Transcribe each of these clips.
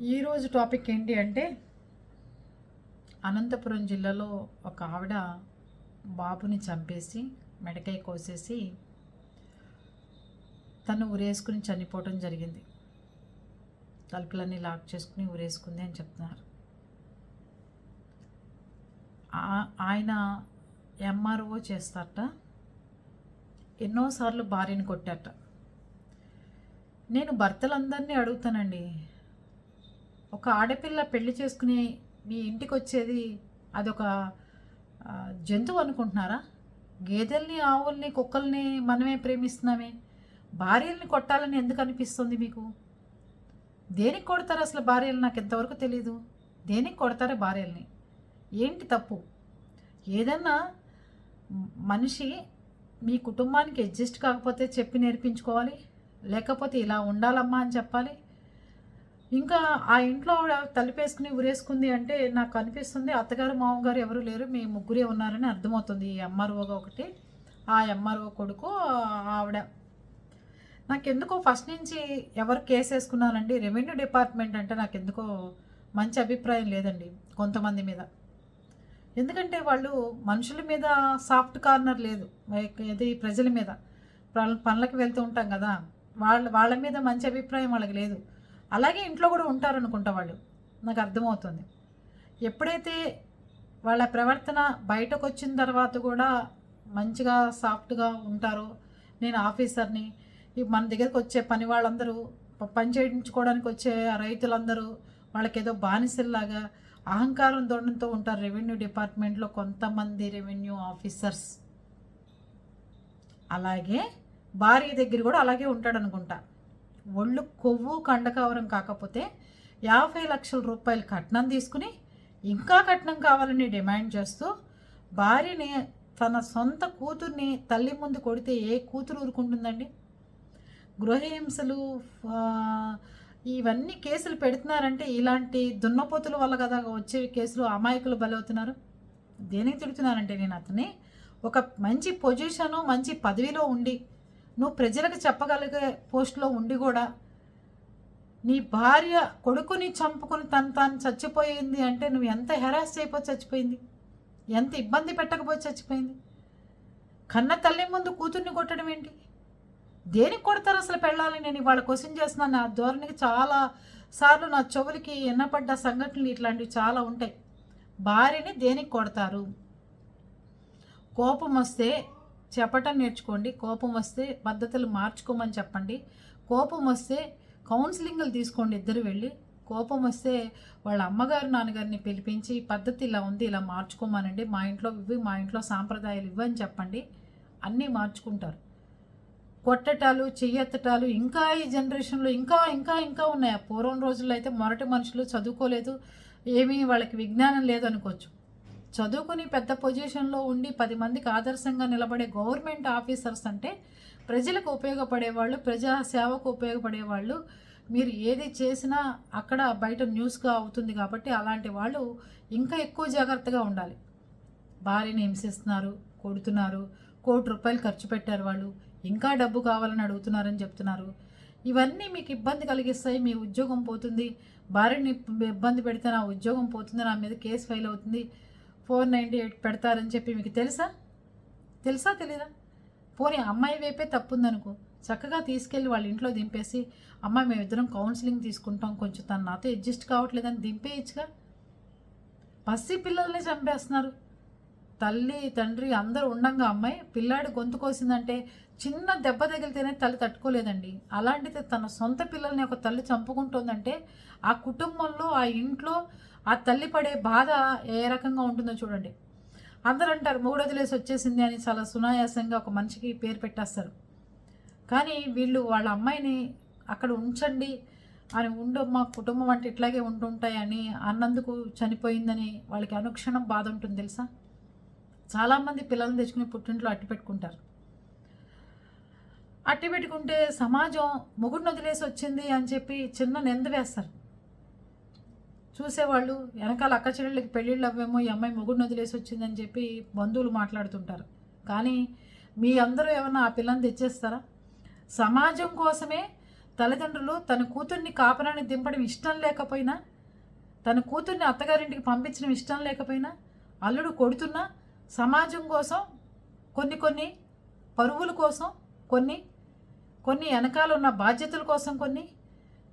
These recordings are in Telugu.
ఈరోజు టాపిక్ ఏంటి అంటే అనంతపురం జిల్లాలో ఒక ఆవిడ బాబుని చంపేసి మెడకాయ కోసేసి తను ఉరేసుకుని చనిపోవటం జరిగింది. తలుపులన్నీ లాక్ చేసుకుని ఉరేసుకుంది అని చెప్తున్నారు. ఆ- ఆయన ఎంఆర్ఓ చేస్తారట. ఎన్నోసార్లు భార్యని కొట్టారట. నేను భర్తలందరినీ అడుగుతానండి. ఒక ఆడపిల్ల పెళ్ళి చేసుకుని మీ ఇంటికి వచ్చేది అదొక జంతువు అనుకుంటున్నారా? గేదెల్ని ఆవుల్ని కుక్కల్ని మనమే ప్రేమిస్తున్నామే. భార్యల్ని కొట్టాలని ఎందుకు అనిపిస్తుంది మీకు? దేనికి కొడతారు అసలు భార్యలు? నాకు ఇంతవరకు తెలీదు. దేనికి కొడతారు భార్యల్ని? ఏంటి తప్పు? ఏదన్నా మనిషి మీ కుటుంబానికి అడ్జస్ట్ కాకపోతే చెప్పి నేర్పించుకోవాలి లేకపోతే ఇలా ఉండాలమ్మా అని చెప్పాలి ఇంకా ఆ ఇంట్లో ఆవిడ తలుపేసుకుని ఉరేసుకుంది అంటే నాకు అనిపిస్తుంది అత్తగారు మామగారు ఎవరు లేరు మీ ముగ్గురే ఉన్నారని అర్థమవుతుంది ఈ ఎంఆర్ఓగా ఒకటి ఆ ఎంఆర్ఓ కొడుకు ఆవిడ. నాకెందుకో ఫస్ట్ నుంచి ఎవరు కేసు వేసుకున్నానండి రెవెన్యూ డిపార్ట్మెంట్ అంటే నాకు ఎందుకో మంచి అభిప్రాయం లేదండి కొంతమంది మీద. ఎందుకంటే వాళ్ళు మనుషుల మీద సాఫ్ట్ కార్నర్ లేదు ఇది ప్రజల మీద. వాళ్ళ పనులకు వెళ్తూ ఉంటాం కదా వాళ్ళ వాళ్ళ మీద మంచి అభిప్రాయం వాళ్ళకి లేదు. అలాగే ఇంట్లో కూడా ఉంటారనుకుంటా వాళ్ళు. నాకు అర్థమవుతుంది. ఎప్పుడైతే వాళ్ళ ప్రవర్తన బయటకు వచ్చిన తర్వాత కూడా మంచిగా సాఫ్ట్గా ఉంటారో నేను ఆఫీసర్ని మన దగ్గరకు వచ్చే పని వాళ్ళందరూ పని చేయించుకోవడానికి వచ్చే రైతులందరూ వాళ్ళకి ఏదో బానిసల్లాగా అహంకారం దొండంతో ఉంటారు రెవెన్యూ డిపార్ట్మెంట్లో కొంతమంది రెవెన్యూ ఆఫీసర్స్. అలాగే భార్య దగ్గర కూడా అలాగే ఉంటాడు అనుకుంటా ఒళ్ళు కొవ్వు కండకవరం కాకపోతే యాభై లక్షల రూపాయలు కట్నం తీసుకుని ఇంకా కట్నం కావాలని డిమాండ్ చేస్తూ భార్యని తన సొంత కూతుర్ని తల్లి ముందు కొడితే ఏ కూతురు ఊరుకుంటుందండి? గృహహింసలు ఇవన్నీ కేసులు పెడుతున్నారంటే ఇలాంటి దున్నపోతుల వల్ల కదా వచ్చే కేసులు అమాయకులు బలవుతున్నారు? దేనికి తిడుతున్నారంటే నేను అతన్ని ఒక మంచి పొజిషను మంచి పదవిలో ఉండి నువ్వు ప్రజలకు చెప్పగలిగే పోస్ట్లో ఉండి కూడా నీ భార్య కొడుకుని చంపుకుని తను తాను చచ్చిపోయింది అంటే నువ్వు ఎంత హెరాస్ అయిపోయి చచ్చిపోయింది? ఎంత ఇబ్బంది పెట్టకపోయి చచ్చిపోయింది? కన్న తల్లి ముందు కూతుర్ని కొట్టడం ఏంటి? దేనికి కొడతారు అసలు పెళ్ళాలి నేను ఇవాళ క్వశ్చన్ చేస్తున్నాను. నా ధోరణికి చాలా సార్లు నా చెవులకి ఎన్నపడ్డ సంఘటనలు ఇట్లాంటివి చాలా ఉంటాయి. భార్యని దేనికి కొడతారు? కోపం వస్తే చెప్పటం నేర్చుకోండి. కోపం వస్తే పద్ధతులు మార్చుకోమని చెప్పండి. కోపం వస్తే కౌన్సిలింగ్లు తీసుకోండి ఇద్దరు వెళ్ళి. కోపం వస్తే వాళ్ళ అమ్మగారు నాన్నగారిని పిలిపించి పద్ధతి ఇలా ఉంది ఇలా మార్చుకోమనండి. మా ఇంట్లో ఇవి మా ఇంట్లో సాంప్రదాయాలు ఇవ్వని చెప్పండి. అన్నీ మార్చుకుంటారు. కొట్టటాలు చెయ్యెత్తటాలు ఇంకా ఈ జనరేషన్లో ఇంకా ఇంకా ఇంకా ఉన్నాయి. ఆ పూర్వం రోజుల్లో అయితే మొరటి మనుషులు చదువుకోలేదు. ఏమీ వాళ్ళకి విజ్ఞానం లేదు అనుకోవచ్చు. చదువుకుని పెద్ద పొజిషన్లో ఉండి పది మందికి ఆదర్శంగా నిలబడే గవర్నమెంట్ ఆఫీసర్స్ అంటే ప్రజలకు ఉపయోగపడేవాళ్ళు ప్రజా సేవకు ఉపయోగపడేవాళ్ళు మీరు ఏది చేసినా అక్కడ బయట న్యూస్గా అవుతుంది కాబట్టి అలాంటి వాళ్ళు ఇంకా ఎక్కువ జాగ్రత్తగా ఉండాలి. భార్యని హింసిస్తున్నారు కొడుతున్నారు కోటి రూపాయలు ఖర్చు పెట్టారు వాళ్ళు ఇంకా డబ్బు కావాలని అడుగుతున్నారని చెప్తున్నారు. ఇవన్నీ మీకు ఇబ్బంది కలిగిస్తాయి మీ ఉద్యోగం పోతుంది. భార్యని ఇబ్బంది పెడితే నా ఉద్యోగం పోతుంది నా మీద కేసు ఫైల్ అవుతుంది. ఫోర్ నైంటీ ఎయిట్ పెడతారని చెప్పి మీకు తెలుసా? తెలుసా తెలీదా? పోనీ అమ్మాయి వైపే తప్పుందనుకో. చక్కగా తీసుకెళ్ళి వాళ్ళ ఇంట్లో దింపేసి అమ్మాయి మేమిద్దరం కౌన్సిలింగ్ తీసుకుంటాం కొంచెం తను నాతో అడ్జస్ట్ కావట్లేదని దింపేయచ్చుగా? పసి పిల్లల్ని చంపేస్తున్నారు. తల్లి తండ్రి అందరూ ఉండంగా అమ్మాయి పిల్లాడి గొంతు కోసిందంటే చిన్న దెబ్బ తగిలితేనే తల్లి తట్టుకోలేదండి. అలాంటిది తన సొంత పిల్లల్ని ఒక తల్లి చంపుకుంటుందంటే ఆ కుటుంబంలో ఆ ఇంట్లో ఆ తల్లి పడే బాధ ఏ రకంగా ఉంటుందో చూడండి. అందరూ అంటారు మూడు వచ్చేసింది అని చాలా సునాయాసంగా ఒక మనిషికి పేరు పెట్టేస్తారు. కానీ వీళ్ళు వాళ్ళ అమ్మాయిని అక్కడ ఉంచండి అని ఉండమ్మా కుటుంబం అంటే ఇట్లాగే ఉంటుంటాయని అన్నందుకు చనిపోయిందని వాళ్ళకి అనుక్షణం బాధ ఉంటుంది తెలుసా? చాలామంది పిల్లల్ని తెచ్చుకుని పుట్టింట్లో అట్టి పెట్టుకుంటారు. అట్టి పెట్టుకుంటే సమాజం మొగుడిని వదిలేసి వచ్చింది అని చెప్పి చిన్న నింద వేస్తారు. చూసేవాళ్ళు వెనకాల అక్క చెల్లెళ్ళకి పెళ్ళిళ్ళు అవ్వేమో ఈ అమ్మాయి మొగుడిని వదిలేసి వచ్చిందని చెప్పి బంధువులు మాట్లాడుతుంటారు. కానీ మీ అందరూ ఏమన్నా ఆ పిల్లని తెచ్చేస్తారా? సమాజం కోసమే తల్లిదండ్రులు తన కూతుర్ని కాపరాన్ని దింపడం ఇష్టం లేకపోయినా తన కూతుర్ని అత్తగారింటికి పంపించడం ఇష్టం లేకపోయినా అల్లుడు కొడుతున్నా సమాజం కోసం కొన్ని కొన్ని పరువుల కోసం కొన్ని కొన్ని వెనకాల ఉన్న బాధ్యతల కోసం కొన్ని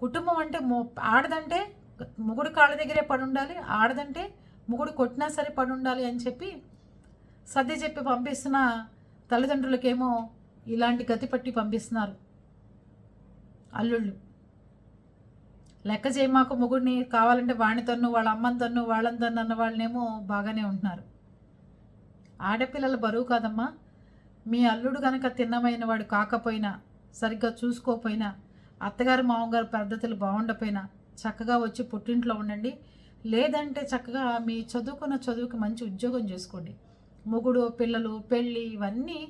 కుటుంబం అంటే మో ఆడదంటే మొగుడు కాళ్ళ దగ్గరే పడి ఉండాలి ఆడదంటే మొగుడు కొట్టినా సరే పడి ఉండాలి అని చెప్పి సర్ది చెప్పి పంపిస్తున్న తల్లిదండ్రులకేమో ఇలాంటి గతి పట్టి పంపిస్తున్నారు అల్లుళ్ళు. లెక్క చేయమాకు మొగుడిని కావాలంటే వాణి తన్ను వాళ్ళ అమ్మని తన్ను వాళ్ళని తన్ను అన్న వాళ్ళనేమో బాగానే ఉంటున్నారు. ఆడపిల్లల బరువు కాదమ్మా. మీ అల్లుడు కనుక తిన్నమైన వాడు కాకపోయినా సరిగ్గా చూసుకోకపోయినా అత్తగారు మామగారు పద్ధతులు బాగుండపోయినా చక్కగా వచ్చి పుట్టింట్లో ఉండండి. లేదంటే చక్కగా మీ చదువుకున్న చదువుకి మంచి ఉద్యోగం చేసుకోండి. మొగుడు పిల్లలు పెళ్ళి ఇవన్నీ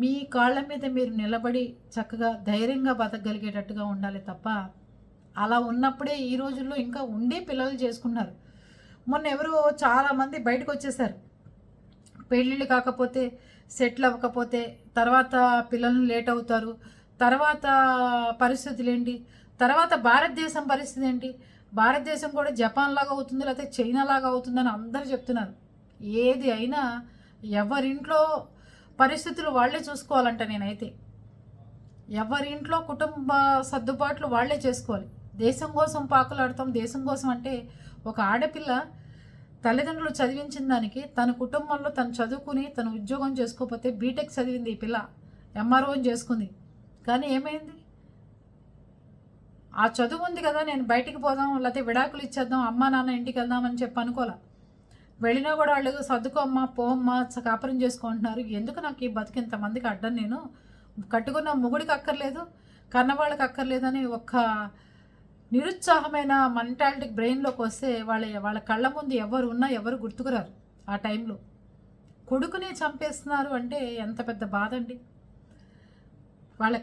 మీ కాళ్ళ మీద మీరు నిలబడి చక్కగా ధైర్యంగా బతకగలిగేటట్టుగా ఉండాలి తప్ప అలా ఉన్నప్పుడే ఈ రోజుల్లో ఇంకా ఉండే పిల్లలు చేసుకున్నారు. మొన్న ఎవరో చాలామంది బయటకు వచ్చేసారు. పెళ్ళిళ్ళు కాకపోతే సెటిల్ అవ్వకపోతే తర్వాత పిల్లలు లేట్ అవుతారు. తర్వాత పరిస్థితులు ఏంటి తర్వాత భారతదేశం పరిస్థితి ఏంటి? భారతదేశం కూడా జపాన్ లాగా అవుతుంది లేకపోతే చైనా లాగా అవుతుందని అందరూ చెప్తున్నారు. ఏది అయినా ఎవరింట్లో పరిస్థితులు వాళ్ళే చూసుకోవాలంట నేనైతే. ఎవరింట్లో కుటుంబ సర్దుబాట్లు వాళ్ళే చేసుకోవాలి. దేశం కోసం పాకులాడతాం దేశం కోసం అంటే ఒక ఆడపిల్ల తల్లిదండ్రులు చదివించిన దానికి తన కుటుంబంలో తను చదువుకుని తను ఉద్యోగం చేసుకోకపోతే బీటెక్ చదివింది ఈ పిల్ల ఎంఆర్ఓని చేసుకుంది. కానీ ఏమైంది? ఆ చదువు ఉంది కదా నేను బయటికి పోదాం లేకపోతే విడాకులు ఇచ్చేద్దాం అమ్మా నాన్న ఇంటికి వెళ్దామని చెప్పి అనుకోలే. వెళ్ళినా కూడా వాళ్ళు సర్దుకోమ్మా పోమ్మా కాపురం చేసుకుంటున్నారు. ఎందుకు నాకు ఈ బతికి ఇంతమందికి అడ్డం నేను? కట్టుకున్న మొగుడికి అక్కర్లేదు కన్నవాళ్ళకి అక్కర్లేదని ఒక్క నిరుత్సాహమైన మెంటాలిటీ బ్రెయిన్లోకి వస్తే వాళ్ళ వాళ్ళ కళ్ళ ముందు ఎవరు ఉన్నా ఎవరు గుర్తుకురారు ఆ టైంలో. కొడుకునే చంపేస్తున్నారు అంటే ఎంత పెద్ద బాధ అండి. వాళ్ళ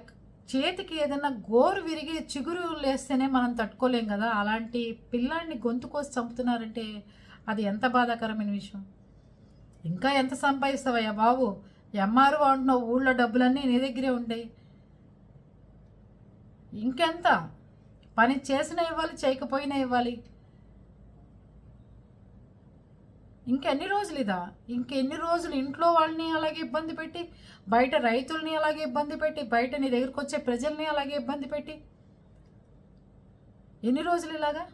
చేతికి ఏదైనా గోరు విరిగి చిగురు లేస్తేనే మనం తట్టుకోలేం కదా? అలాంటి పిల్లాడిని గొంతు కోసి చంపుతున్నారంటే అది ఎంత బాధాకరమైన విషయం? ఇంకా ఎంత సంపాదిస్తావయ్యా బాబు? ఎంఆర్ అంటున్నావు ఊళ్ళో డబ్బులన్నీ నీ దగ్గరే ఉంటాయి. ఇంకెంత? పని చేసిన ఇవ్వాలి చేయకపోయినా ఇవ్వాలి. ఇంకెన్ని రోజులు ఇదా ఇంకెన్ని రోజులు ఇంట్లో వాళ్ళని అలాగే ఇబ్బంది పెట్టి బయట రైతుల్ని అలాగే ఇబ్బంది పెట్టి బయట నీ దగ్గరకు వచ్చే ప్రజల్ని అలాగే ఇబ్బంది పెట్టి? ఎన్ని రోజులు ఇలాగా?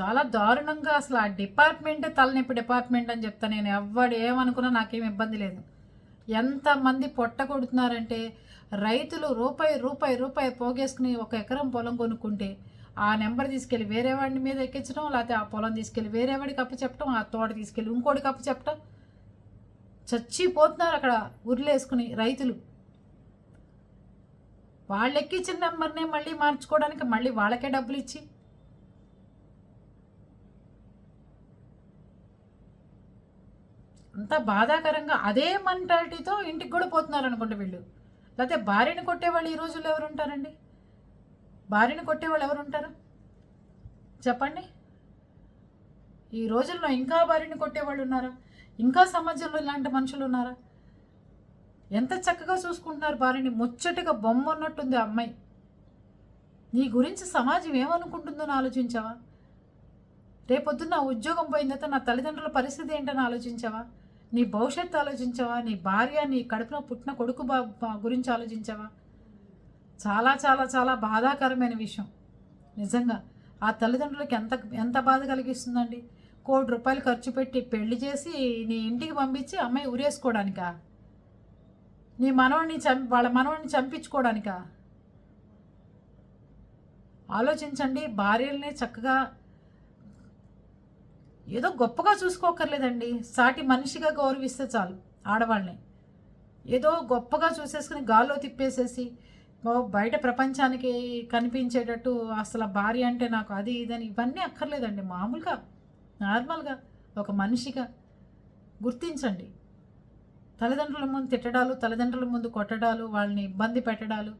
చాలా దారుణంగా అసలు ఆ డిపార్ట్మెంటే తలనొప్పి డిపార్ట్మెంట్ అని చెప్తా నేను. ఎవ్వడు ఏమనుకున్నా నాకేం ఇబ్బంది లేదు. ఎంతమంది పొట్ట కొడుతున్నారంటే రైతులు రూపాయి రూపాయి రూపాయి పోగేసుకుని ఒక ఎకరం పొలం కొనుక్కుంటే ఆ నెంబర్ తీసుకెళ్ళి వేరే వాడి మీద ఎక్కించడం లేకపోతే ఆ పొలం తీసుకెళ్ళి వేరే వాడికి అప్పు చెప్పడం ఆ తోట తీసుకెళ్ళి ఇంకోటికి అప్పు చెప్పటం చచ్చిపోతున్నారు అక్కడ ఉరిలేసుకుని రైతులు. వాళ్ళు ఎక్కించిన నెంబర్నే మళ్ళీ మార్చుకోవడానికి మళ్ళీ వాళ్ళకే డబ్బులు ఇచ్చి. అంత బాధాకరంగా అదే మెంటాలిటీతో ఇంటికి కూడా పోతున్నారు అనుకుంటా వీళ్ళు. లేకపోతే భార్యని కొట్టేవాళ్ళు ఈ రోజుల్లో ఎవరు ఉంటారండి భార్యని కొట్టేవాళ్ళు ఎవరుంటారు చెప్పండి. ఈ రోజుల్లో ఇంకా భార్యని కొట్టేవాళ్ళు ఉన్నారా? ఇంకా సమాజంలో ఇలాంటి మనుషులు ఉన్నారా? ఎంత చక్కగా చూసుకుంటున్నారు భార్యని. ముచ్చటగా బొమ్మ ఉన్నట్టుంది ఆ అమ్మాయి. నీ గురించి సమాజం ఏమనుకుంటుందో ఆలోచించావా? రేపొద్దున నా ఉద్యోగం పోయిన తర్వాత నా తల్లిదండ్రుల పరిస్థితి ఏంటని ఆలోచించావా? నీ భవిష్యత్తు ఆలోచించావా? నీ భార్య నీ కడుపున పుట్టిన కొడుకు బా- గురించి ఆలోచించావా? చాలా చాలా చాలా బాధాకరమైన విషయం. నిజంగా ఆ తల్లిదండ్రులకి ఎంత ఎంత బాధ కలిగిస్తుందండి? కోటి రూపాయలు ఖర్చు పెట్టి పెళ్ళి చేసి నీ ఇంటికి పంపించి అమ్మాయి ఉరేసుకోవడానికా నీ మనవాడిని చం వాళ్ళ మనవాడిని చంపించుకోవడానికా? ఆలోచించండి భార్యల్ని చక్కగా ఏదో గొప్పగా చూసుకోకర్లేదండి. సాటి మనిషిగా గౌరవిస్తే చాలు ఆడవాళ్ళని. ఏదో గొప్పగా చూసేసుకుని గాల్లో తిప్పేసేసి బయట ప్రపంచానికి కనిపించేటట్టు అసలు భార్య అంటే నాకు అది ఇదని ఇవన్నీ అక్కర్లేదండి మామూలుగా నార్మల్గా ఒక మనిషిగా గుర్తించండి. తల్లిదండ్రుల ముందు తిట్టడాలు తల్లిదండ్రుల ముందు కొట్టడాలు వాళ్ళని ఇబ్బంది పెట్టడాలు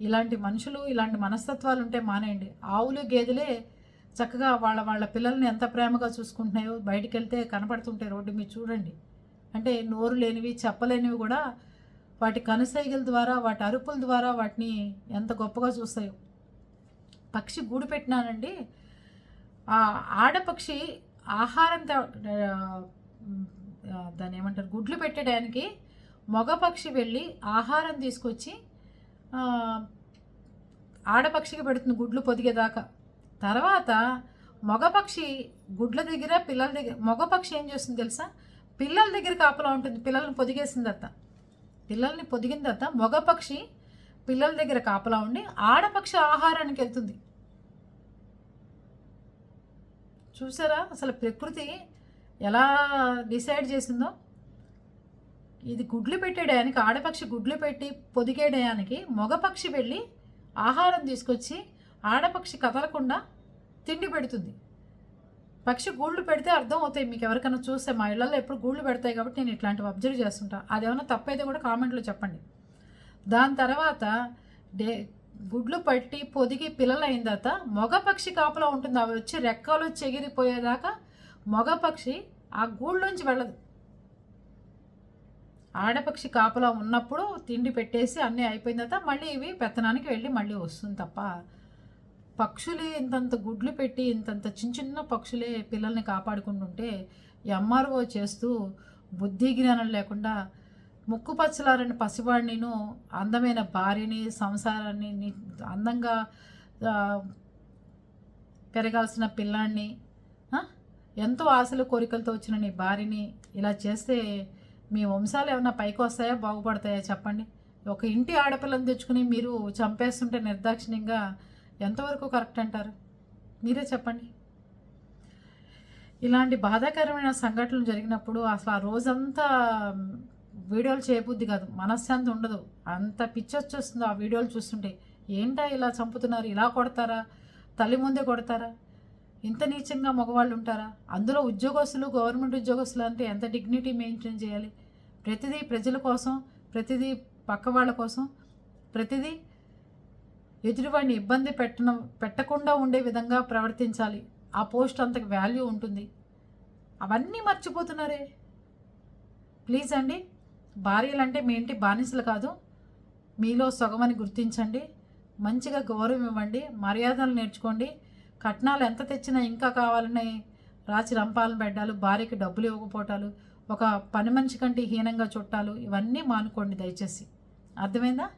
ఇలాంటి మనుషులు ఇలాంటి మనస్తత్వాలు ఉంటే మానేయండి. ఆవులు గేదెలే చక్కగా వాళ్ళ వాళ్ళ పిల్లల్ని ఎంత ప్రేమగా చూసుకుంటున్నాయో బయటికి వెళ్తే కనపడుతుంటాయి రోడ్డు మీద చూడండి. అంటే నోరు లేనివి చెప్పలేనివి కూడా వాటి కనుసైగల ద్వారా వాటి అరుపుల ద్వారా వాటిని ఎంత గొప్పగా చూస్తాయో. పక్షి గూడు పెట్టినానండి. ఆ ఆడపక్షి ఆహారం దాన్ని ఏమంటారు? గుడ్లు పెట్టడానికి మగపక్షి వెళ్ళి ఆహారం తీసుకొచ్చి ఆడపక్షికి పెడుతుంది గుడ్లు పొదిగేదాకా. తర్వాత మగపక్షి గుడ్ల దగ్గర పిల్లల దగ్గర మగపక్షి ఏం చేస్తుంది తెలుసా? పిల్లల దగ్గర కాపలా ఉంటుంది. పిల్లల్ని పొదిగేసిందత్త పిల్లల్ని పొదిగిన తర్వాత మగపక్షి పిల్లల దగ్గర కాపలా ఉండి ఆడపక్షి ఆహారానికి వెళ్తుంది. చూసారా? అసలు ప్రకృతి ఎలా డిసైడ్ చేసిందో? ఇది గుడ్లు పెట్టేయడానికి ఆడపక్షి గుడ్లు పెట్టి పొదిగేయడానికి మగపక్షి వెళ్ళి ఆహారం తీసుకొచ్చి ఆడపక్షి కదలకుండా తిండి పెడుతుంది. పక్షి గూళ్ళు పెడితే అర్థం అవుతాయి మీకు ఎవరికైనా చూస్తే మా ఇళ్ళలో ఎప్పుడు గూళ్ళు పెడతాయి కాబట్టి నేను ఇట్లాంటివి అబ్జర్వ్ చేస్తుంటా. అదేమన్నా తప్పైతే కూడా కామెంట్లో చెప్పండి. దాని తర్వాత డే గుడ్లు పట్టి పొదిగి పిల్లలు అయిన తర్వాత మగ పక్షి కాపలా ఉంటుంది. అవి వచ్చి రెక్కలు వచ్చి ఎగిరిపోయేదాకా మగ పక్షి ఆ గూళ్ళలోంచి వెళ్ళదు. ఆడపక్షి కాపలా ఉన్నప్పుడు తిండి పెట్టేసి అన్నీ అయిపోయిన తర్వాత మళ్ళీ ఇవి పెత్తనానికి వెళ్ళి మళ్ళీ వస్తుంది తప్ప పక్షులే ఇంతంత గుడ్లు పెట్టి ఇంతంత చిన్న చిన్న పక్షులే పిల్లల్ని కాపాడుకుంటుంటే ఎంఆర్ఓ చేస్తూ బుద్ధి జ్ఞానం లేకుండా ముక్కు పచ్చలారని పసివాడినిను అందమైన భార్యని సంసారాన్ని అందంగా పెరగాల్సిన పిల్లాన్ని ఎంతో ఆశలు కోరికలతో వచ్చిన నీ భార్యని ఇలా చేస్తే మీ వంశాలు ఏమైనా పైకి వస్తాయా బాగుపడతాయా చెప్పండి. ఒక ఇంటి ఆడపిల్లని తెచ్చుకుని మీరు చంపేస్తుంటే నిర్దాక్షిణ్యంగా ఎంతవరకు కరెక్ట్ అంటారు? మీరే చెప్పండి. ఇలాంటి బాధాకరమైన సంఘటనలు జరిగినప్పుడు అసలు ఆ రోజంతా వీడియోలు చేయబుద్ది కాదు. మనశ్శాంతి ఉండదు. అంత పిచ్చి వచ్చేస్తుంది ఆ వీడియోలు చూస్తుంటే. ఏంటా ఇలా చంపుతున్నారు? ఇలా కొడతారా? తల్లి ముందే కొడతారా? ఇంత నీచంగా మగవాళ్ళు ఉంటారా? అందులో ఉద్యోగస్తులు గవర్నమెంట్ ఉద్యోగస్తులు అంటే ఎంత డిగ్నిటీ మెయింటైన్ చేయాలి? ప్రతిదీ ప్రజల కోసం ప్రతిదీ పక్క వాళ్ళ కోసం ప్రతిదీ ఎదుటివాడిని ఇబ్బంది పెట్టడం పెట్టకుండా ఉండే విధంగా ప్రవర్తించాలి. ఆ పోస్ట్ అంత వాల్యూ ఉంటుంది. అవన్నీ మర్చిపోతున్నారే? ప్లీజ్ అండి భార్యలు అంటే మీ ఇంటి బానిసలు కాదు. మీలో సగమని గుర్తించండి. మంచిగా గౌరవం ఇవ్వండి. మర్యాదలు నేర్చుకోండి. కట్నాలు ఎంత తెచ్చినా ఇంకా కావాలని రాచి రంపాలను పెట్టాలు. భార్యకి డబ్బులు ఇవ్వకపోవటాలు ఒక పని మనిషి కంటే హీనంగా చుట్టాలు ఇవన్నీ మానుకోండి దయచేసి. అర్థమైందా?